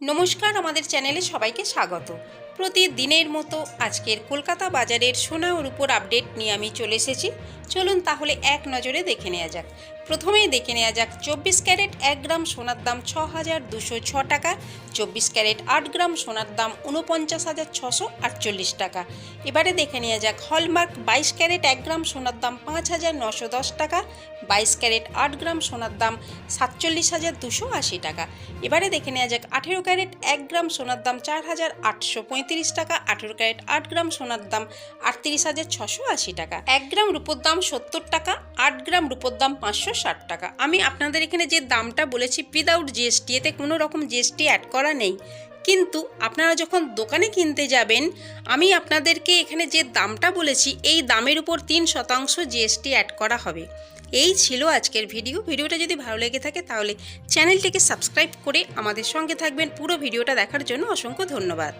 নমস্কার আমাদের চ্যানেলে সবাইকে স্বাগত। প্রতিদিনের মতো আজকের কলকাতা বাজারের সোনা ও রূপোর আপডেট নিয়ে আমি চলে এসেছি। চলুন তাহলে এক নজরে দেখে নেওয়া যাক। প্রথমেই দেখে নেওয়া যাক, চব্বিশ ক্যারেট এক গ্রাম সোনার দাম ছ হাজার দুশো ছ টাকা, চব্বিশ ক্যারেট আট গ্রাম সোনার দাম উনপঞ্চাশ হাজার ছশো আটচল্লিশ টাকা। এবারে দেখে নেওয়া যাক, হলমার্ক বাইশ ক্যারেট এক গ্রাম সোনার দাম পাঁচ হাজার নশো দশ টাকা, বাইশ ক্যারেট আট গ্রাম সোনার দাম সাতচল্লিশ হাজার দুশো আশি টাকা। এবারে দেখে নেওয়া যাক, আঠেরো ক্যারেট এক গ্রাম সোনার দাম চার হাজার আটশো পঁয়ত্রিশ টাকা, আঠেরো ক্যারেট আট গ্রাম সোনার দাম আটত্রিশ হাজার ছশো আশি টাকা। এক গ্রাম রূপোর দাম সত্তর টাকা, আট গ্রাম রূপোর দাম পাঁচশো ষাট টাকা। আমি আপনাদের এখানে যে দামটা বলেছি উইদাউট জিএসটি এতে কোনো রকম জিএসটি অ্যাড করা নেই। কিন্তু আপনারা যখন দোকানে কিনতে যাবেন, আমি আপনাদেরকে এখানে যে দামটা বলেছি, এই দামের উপর তিন শতাংশ জিএসটি অ্যাড করা হবে। এই ছিল আজকের ভিডিও। ভিডিওটা যদি ভালো লেগে থাকে, তাহলে চ্যানেলটিকে সাবস্ক্রাইব করে আমাদের সঙ্গে থাকবেন। পুরো ভিডিওটা দেখার জন্য অসংখ্য ধন্যবাদ।